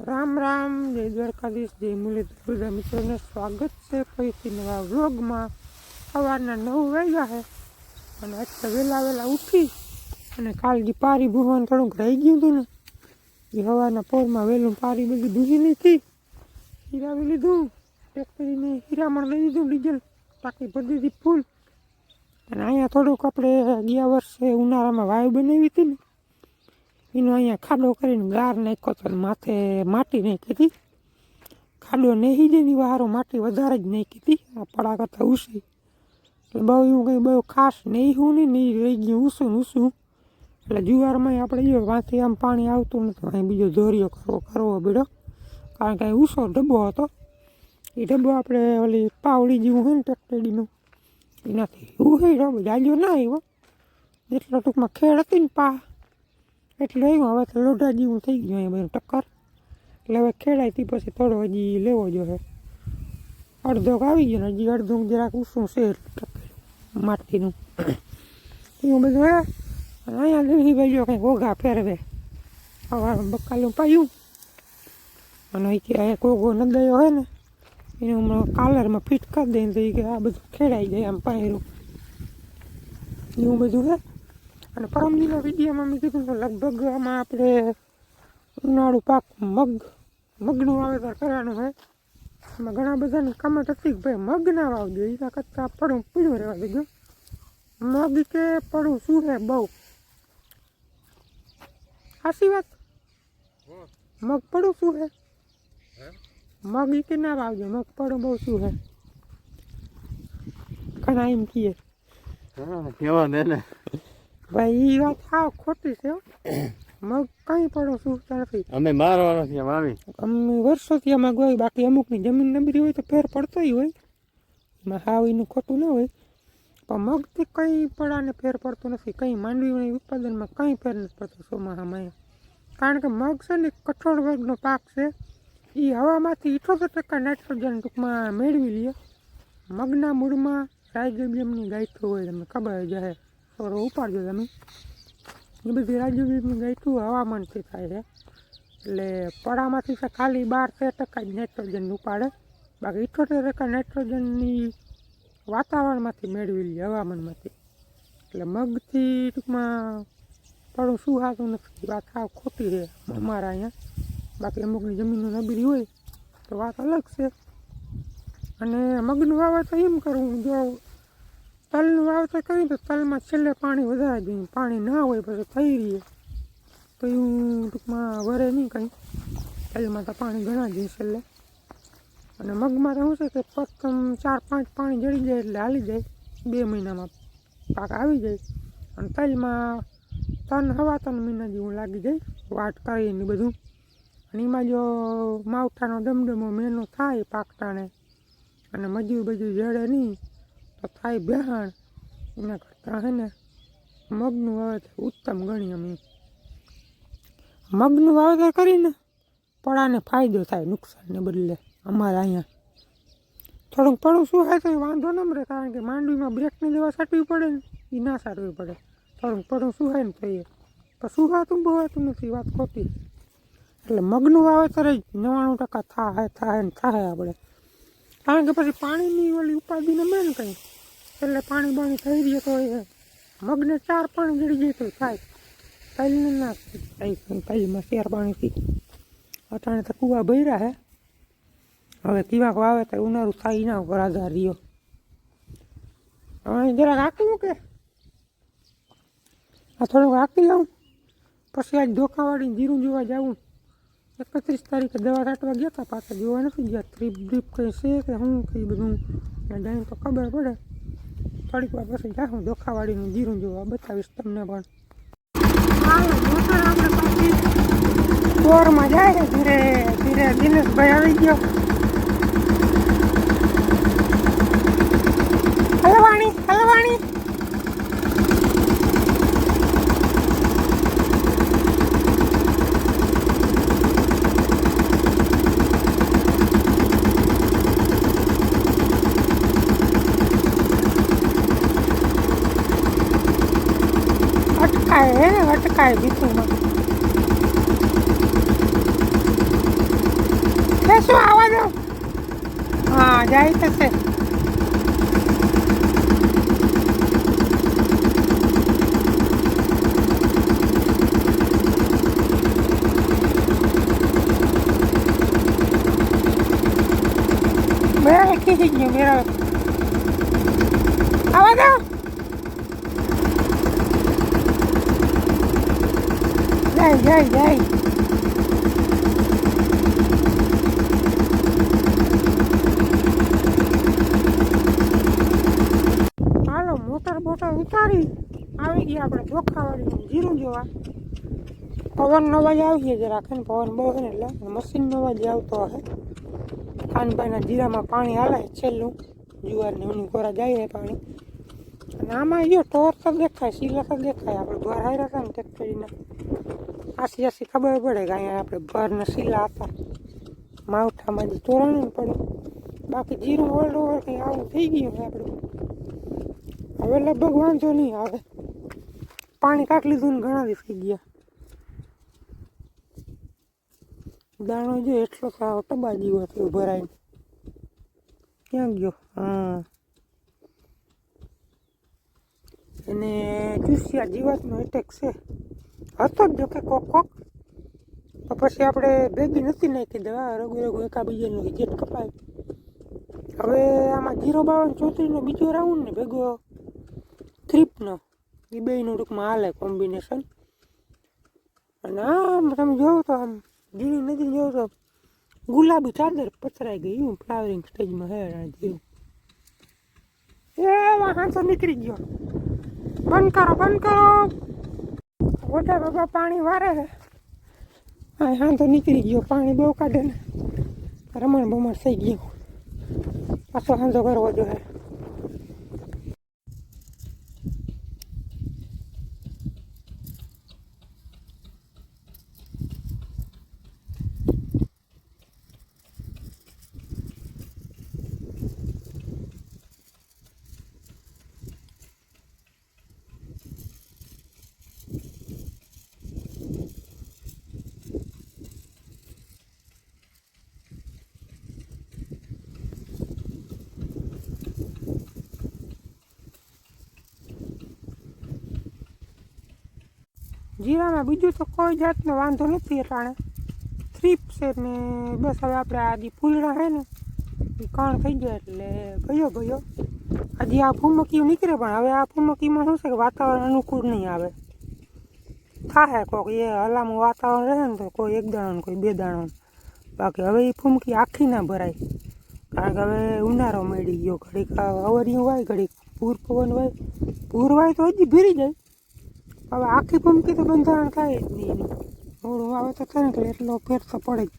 રામ રામ, જય દ્વારકાધીશ, જય મુરલીધર બધા મિત્રોને સ્વાગત છે ફરીથી નવા વ્લોગમાં. સવારના નવ વાગ્યા છે અને આજ વહેલા વહેલા ઉઠી અને કાલ જે પારી ભૂવાનું થોડુંક રહી ગયું હતું ને, એ હવાના પોરમાં વહેલું પારી બધી ભૂજી લીધી હીરાવી લીધું ફેક્ટરીને હીરામણ લઈ લીધું, ડીઝલ ટાંકી ભરી ફૂલ. અને અહીંયા થોડુંક આપણે ગયા વર્ષે ઉનાળામાં વાયુ બનાવી હતી ને એનો અહીંયા ખાડો કરીને ગાર નાખ્યો તો માથે માટી નાખી હતી. ખાડો નહીં જ એની વારો માટી વધારે જ નાખી હતી. આ પડા કરતાં ઉસી. એટલે બહુ એવું કંઈ બહુ ખાસ નહીં હું નહીં નહીં રહી ગયું ઊસું ને એટલે જુવારમાં આપણે જો વાંથી આમ પાણી આવતું નથી અહીં બીજો દોરિયો કરવો કરવો બીડો કારણ કે ઊસો ડબ્બો હતો. એ ડબ્બો આપણે ઓલી પાવડી જેવું હોય ને ટ્રેક્ટરીનું એનાથી એવું હોય ડબ્બો જાજો ના આવ્યો. એટલો ટૂંકમાં ખેડ હતી ને પા એટલે આવ્યું હવે તો લોઢા જેવું થઈ ગયું અહીંયા બધું ટક્કર. એટલે હવે ખેડાયથી પછી થોડો હજી લેવો જોઈએ અડધો આવી ગયો ને, હજી અડધો જરાક ઊંચું છે માટીનું. એવું બધું હે? અને અહીંયા લીલી ભાઈ કંઈક ઓઘા ફેરવે. હવા બકાલું પાયું. અને એ કે અહીંયા કોગો નદાયો હોય ને, એનું હમણાં કાલરમાં ફિટ કરી દઈને તો એ કે આ બધું ખેડાઈ જાય આમ પહેરું એવું બધું હે? અને પરમદીના વિડીયોમાં મેં કીધું કે લગભગ આમાં આપણે ઉનાળુ પાક મગ, મગનું વાવેતર કરવાનું હોય. એમાં ઘણા બધાની કમેન્ટ હતી કે ભાઈ મગ ના વાવજો. એના કરતાં પડું પીળું રહેવા દેજો મગ કે પડું શું છે બહુ? સાચી વાત? મગ પડું શું છે મગ કે ના વાવજો. મગ પડું બહુ શું છે ઘણા એમ કહીએ હા, કેવા ને. ભાઈ એ વાત સાવ ખોટી છે હો. મગ કઈ પડો શું નથી. અમે મારવાનો છે મામી અમે વર્ષોથી આમાં ગોય બાકી અમુકની જમીન નબળી હોય તો ફેર પડતોય હોય. એમાં હાવ એનું ખોટું ના હોય. પણ મગથી કંઈ પડાને ફેર પડતો નથી. કંઈ માંડવી ઉત્પાદનમાં કંઈ ફેર નથી પડતો ચોમાસામાં કારણ કે મગ છે ને કઠોળ વર્ગનો પાક છે. એ હવામાંથી ઇઠોતેર ટકા નાઇટ્રોજન ટૂંકમાં મેળવી લે મગના મૂળમાં રાઇઝોબિયમની ગાયઠું હોય તમને ખબર જ જાહે થોડો ઉપાડજો તમે એ બધી રાઇઝોબિયમની ગાયઠું હવામાનથી થાય છે. એટલે પડામાંથી તો ખાલી બાર તેર ટકા જ નાઇટ્રોજન ઉપાડે. બાકી ઇઠોતેર ટકા નાઇટ્રોજનની વાતાવરણમાંથી મેળવી લે હવામાનમાંથી. એટલે મગથી ટૂંકમાં પડું શું હાતું નથી. વાત સાવ ખોટી છે અમારા અહીંયા. બાકી અમુકની જમીનનું નબળી હોય તો વાત અલગ છે. અને મગનું વાવેતર એમ કરવું જો તલનું વાવતર કરીએ તો તલમાં છેલ્લે પાણી વધારે જોઈએ પાણી ના હોય પછી થઈ રહીએ તો એવું ટૂંકમાં વરે નહીં કંઈ. તલમાં તો પાણી ઘણા જોઈએ છેલ્લે. અને મગમાં તો શું છે કે પ્રથમ ચાર પાંચ પાણી જડી જાય એટલે હાલી જાય. બે મહિનામાં પાક આવી જાય. અને તલમાં ત્રણ હવા ત્રણ મહિના જેવું લાગી જાય. વાટ કરીને બધું. અને એમાં જો માવઠાનો ડમડમો મેનો થાય પાકટાને અને મજૂર બજૂર જડે નહીં. તો થાય બેહાણ એના કરતાં હે ને મગનું વાવેતર ઉત્તમ ગણી અમે. મગનું વાવેતર કરીને પડાને ફાયદો થાય નુકસાનને બદલે અમારે અહીંયા. થોડુંક પડું શું થાય તો વાંધો ન મળે કારણ કે માંડવીમાં બ્રેકની દવા સાટવી પડે ને એ ના સાટવી પડે. થોડુંક પડું શું થાય ને તો એ. પણ શું હોતું નથી, વાત ખોટી. એટલે મગનું વાવેતર જ નવ્વાણું ટકા થાય થાય ને થાય આપણે. કારણ કે પછી પાણીની ઓલી ઉપાધિને મેન કંઈ? એટલે પાણી બાણી થઈ રહ્યું તો એ મગને ચાર પાણી જડી જાય તો થાય પહેલી ના થાય પહેલીમાં ચાર પાણીથી અટાણે તો કૂવા ભર્યા હે. હવે કીવાક વાવે તો ઉનાળું થાય એના ઉપર આધાર રહ્યો. હવે જરાક હાકવું કે? આ થોડુંક રાખી લઉં. પછી આજ ધોકાવાળીને જીરું જોવા જવું એકત્રીસ તારીખે દવા છાંટવા ગયા હતા પાછા જોવા નથી ગયા. ટ્રીપ ડ્રીપ કંઈ છે કે શું કંઈ બધું? ને તો ખબર પડે. થોડીક વાર પછી જાઉં ધોખાવાળીનું જીરું જોવા બતાવીશ તમને પણ. ચોરમાં જાય ધીરે ધીરે દિનેશભાઈ આવી ગયો. અટકાય હે ને અટકાય ભીતુમાં શું આવા દો હા જાય થશે મેરા ખીચી ગયો મેરા આવા જાય જાય. હાલો, મોટર બોટર ઉતારી. આવી ગયા આપણે ચોખ્ખાવાળી જીરું જોવા. પવનનો અવાજ આવીએ જરાક ને પવન બહુ હોય ને એટલે. મશીનનો અવાજ આવતો હશે. કાનભાઈના જીરામાં પાણી હાલે છેલ્લું. જુવારની ઊની કોરા જાય પાણી. અને આમાં જો ટોર તો દેખાય, સીલા તો દેખાય. આપણે ઘર હાર્યા હતા ને ટેક્ટરીના આસી આસી ખબર પડે કે અહીંયા આપણે ઘરના સિલા હતા. માવઠામાં જે તોરણ પડે બાકી જીરું ઓલ્ડ ઓવર કંઈ આવું થઈ ગયું છે આપણે. હવે લગભગ વાંધો નહીં આવે. પાણી કાઢી લીધું ને ઘણા દી થઈ ગયા. દાણો જો એટલો આવો ટબા જેવો થયો ભરાઈને. ક્યાં ગયો? હા. એને ચૂસિયા જીવાતનો એટેક છે. હતો જ જો કે કોક કોક. તો પછી આપણે ભેગી નથી નાખી દવા, રઘુ રઘુ એકા બીજાનું કપાય. હવે આમાં જીરો બાવન ચોત્રીસનો બીજો રાઉન્ડ ને ભેગો થ્રીપનો એ બેયનું ટૂંકમાં હાલે કોમ્બિનેશન અને આમ તમે જોવો તો આમ જીરી નદી જોવો તો ગુલાબી ચાદર પથરાઈ ગઈ. હું ફ્લાવરિંગ સ્ટેજમાં હે જીરું એ વાહન નીકળી ગયો. બંધ કરો બંધ કરો. મોટા બાબા પાણી વારે હા હા તો નીકળી ગયો, પાણી બહુ કાઢે ને. રમણ બમણ થઈ ગયું. પાછો હાંધો કરવો જોઈએ. જીરામાં બીજું તો કોઈ જાતનો વાંધો નથી અટાણે થ્રીપ છે ને, બસ હવે આપણે આ જે ફૂલડા છે ને, એ કણ થઈ જાય એટલે ગયો ગયો હજી આ ફૂમકીઓ નીકળે પણ હવે આ ફૂમકીમાં શું છે કે વાતાવરણ અનુકૂળ નહીં આવે. થાય કોક એ હલામું વાતાવરણ રહે ને તો કોઈ એક દાણો ને કોઈ બે દાણો ને. બાકી હવે એ ફૂમકી આખી ના ભરાય. કારણ કે હવે ઉનાળો મળી ગયો, ઘડીક અવરિયું હોય, ઘડીક પૂર પવન હોય. પૂર હોય તો હજી ભીરી જાય. હવે આખી પંપકી તો બંધારણ થાય જ નહીં થોડું આવે તો થાય એટલે એટલો ફેર તો પડે જ.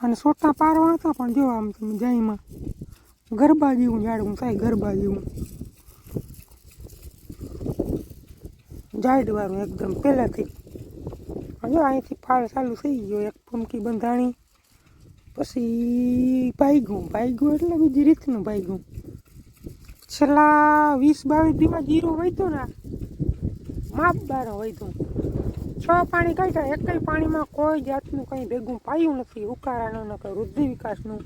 અને સોટા પારવા હતા પણ જો આમ તમે જાઈમાં ગરબા જેવું ઝાડવું થાય, ગરબા જેવું. જાડવાનું એકદમ પહેલાંથી. જો અહીંથી ફાળ ચાલુ થઈ ગયો, એક પંપકી બંધાણી. પછી ભાઈગું ભાઈગું એટલે બીજી રીતનું ભાઈગું છેલ્લા વીસ બાવીસ દીમાં જીરો વહીતો ને માપ હોય તો. છ પાણી કાઢ્યા એકય પાણીમાં કોઈ જાતનું કંઈ ભેગું પાયું નથી, ઉકારાનું ન કંઈ, વૃદ્ધિ વિકાસનું.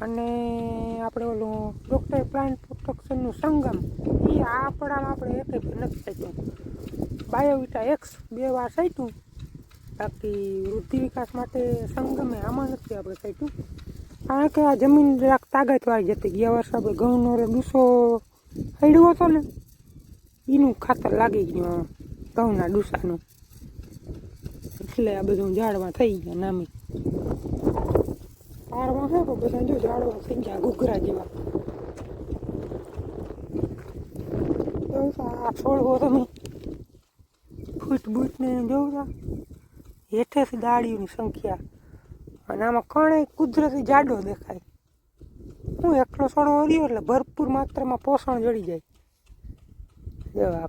અને આપણે ઓલું ડૉક્ટર પ્લાન્ટ પ્રોટેક્શનનું સંગમ એ આપણામાં આપણે એક નથી થતું. બાયોવિટા એક્સ બે વાર સાઈટું બાકી વૃદ્ધિ વિકાસ માટે સંગમે આમાં નથી આપણે સાઈટું કારણ કે આ જમીન જરાક તાકાતવાળી જતી ગયા વર્ષે આપણે ઘઉંનો ડૂસો હડ્યો હતો ને એનું ખાતર લાગી ગયું ઘઉંના ડૂસાનું. એટલે આ બધું ઝાડવા થઈ ગયા નામી. પારવા હે તો બધા જો ઝાડવા થઈ ગયા, ઘૂઘરા જેવા. આ છોડવો તમે. ફૂટ બૂટ ને જોઉં તો હેઠેથી દાળીઓની સંખ્યા. અને આમાં કણે કુદરતી જાડો દેખાય. હું એકલો છોડવો રહ્યો એટલે ભરપૂર માત્રામાં પોષણ જડી જાય. જેવા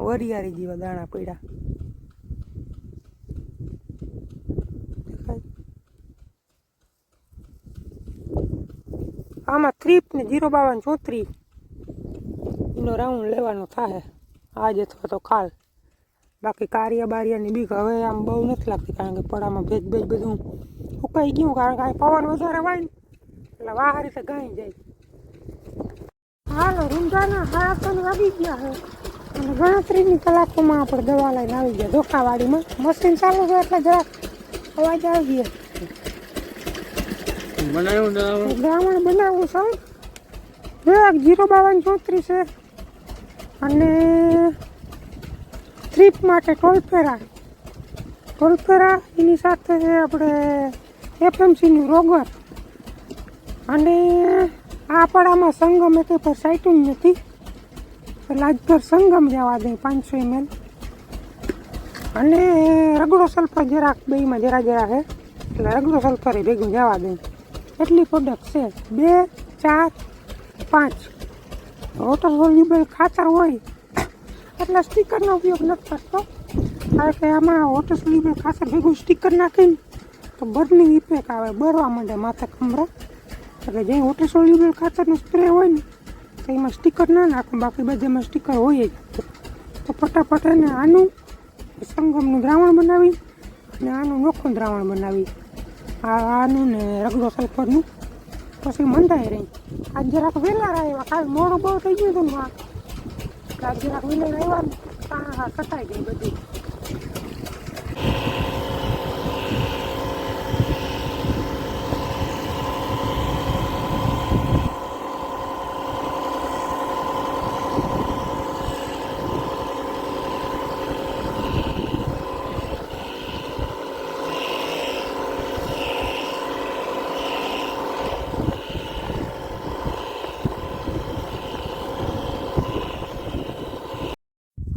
વરિયાળી જેવા દાણા દેખાય. આમાં ત્રીપ ને જીરો બાવન ચોત્રીસ એનો રાઉન્ડ લેવાનો થાય. આજે અથવા તો કાલ. બાકી કારિયા બારિયાની બીક હવે આમ બહુ નથી લાગતી કારણ કે પડામાં ભેજ ભેજ બધું ઉકાઈ ગયું. કારણ કે પવન વધારે વાય એટલે વાહ રીતે ગાઈ જાય. હાલો રૂંધાના સાડા ત્રણ વાગી ગયા છે અને ગણતરીની કલાકોમાં આપણે દવા લઈને આવી ગયા. ધોખાવાડીમાં. મશીન ચાલુ છે એટલે જરાક અવાજ આવી ગયો. બ્રાહ્મણ બનાવવું છે એક જીરો બાવન ચોત્રીસ છે. અને ટ્રીપ માટે ટોલપેરા. ટોલફેરા એની સાથે આપણે એફએમસીનું રોગર. અને આ પડામાં સંગમ એક પર સાઈટું નથી. એટલે આજ સંગમ જવા દે પાંચસો એમએલ અને રગડો સલ્ફર જરાક બેમાં જરા જરા છે એટલે રગડો સલ્ફર એ ભેગું જવા દે. એટલી પ્રોડક્ટ છે. બે, ચાર, પાંચ. વોટર સોલ્યુબલ ખાતર હોય. એટલે સ્ટીકરનો ઉપયોગ નથી કરતો. કારણ કે આમાં વોટર સોલ્યુબલ ખાતર ભેગું સ્ટીકર નાખીને તો બર્નિંગ ઇફેક્ટ આવે, બરવા માંડે માથે કમરા. એટલે જે વોટર સોલ્યુબલ ખાતરનો સ્પ્રે હોય ને, તો એમાં સ્ટીકર ના નાખો. બાકી બધામાં સ્ટીકર હોય જ. તો ફટાફટ એને આનું સંગમનું દ્રાવણ બનાવી અને આનું નોખું દ્રાવણ બનાવી. આ આનું ને રગડો સલ્ફરનું પછી મંડાઈ રહી. આજ જરાક વહેલા આવ્યા કાલ મોડું બહુ થઈ ગયું હતું. આજ જરાક વહેલા આવ્યા હા, કટાઈ ગઈ બધી.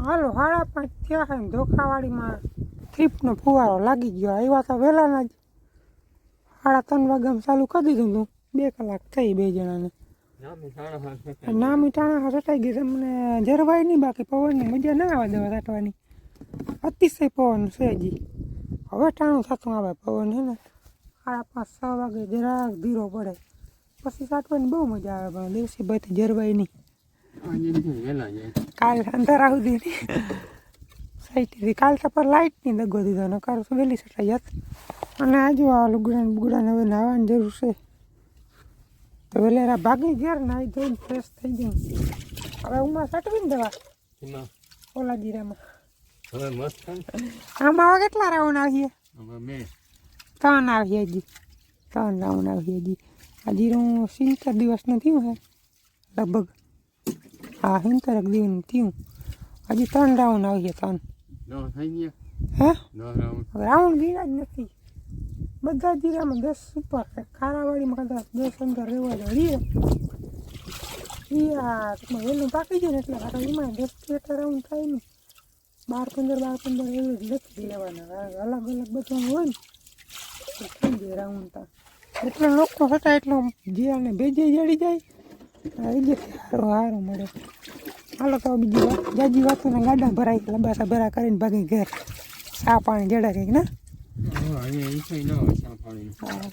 હાલો હાડા પાંચ થયા છે ને ધોખાવાડીમાં થીપનો ફુવારો લાગી ગયો. આવ્યા તો વહેલાના જ. સાડા ત્રણ વાગ્યામાં ચાલુ કરી દીધું હતું બે કલાક થઈ બે જણાને. નામી મીઠાણા. સટાઈ ગઈ તમને જરવાય નહીં બાકી પવનની મજા ના આવે દવા સાટવાની અતિશય પવન છે હજી. હવે ટાણું થતું આવે પવન છે ને. સાડા પાંચ છ વાગે જરાક ધીરો પડે. પછી સાટવાની બહુ મજા આવે પણ દિવસી ભાઈ જરવાય નહીં આજે નથી વહેલા જાય કાલ અંધારા સુધી સાઈડથી કાલ તો પર લાઇટની દગો દીધો નકાર તો વહેલી સટાઈ જાત. અને આજુ આ લુગડા ને બુગડાને હવે નાહવાની જરૂર છે. તો વેલેરા ભાગી ઘેર નાહી ધોઈને ફ્રેશ થઈ જાય હવે ઉમાં સટવી ને દેવા ઓલા જીરામાં હવે મસ્ત આમાં કેટલા રાઉન્ડ આવીએ ત્રણ આવીએ હજી. ત્રણ રાઉન્ડ આવીએ હજી. આ હું સિત્તેર દિવસનું થયું હે લગભગ. હા હિંતરક દિવસનું થયું. હજી ત્રણ રાઉન્ડ ત્રણ થઈ ગયા હે? દવા રાઉન્ડ ગીરા જ નથી. બધા જીરામાં દસ ઉપર ખારાવાડીમાં કદાચ દસ અંદર રહેવા જઈએ એ આ ટૂંકમાં વહેલું પાકી જાય ને એટલે હારા એમાં દસ અઢાર રાઉન્ડ થાય ને. બાર પંદર બાર પંદર એવી જ નથી લેવાના. અલગ અલગ બધાનું હોય ને. થઈ જાય રાઉન્ડ તો એટલે લોકો હતા એટલો જીરાને ભેજે જડી જાય. એ જે સારું સારું મળે હાલો તો બીજી વાત જાજી વાતોના ગાડા ભરાય લબાસા ભરા કરીને ભાગી ઘેર ચા પાણી જડા કંઈક ને હા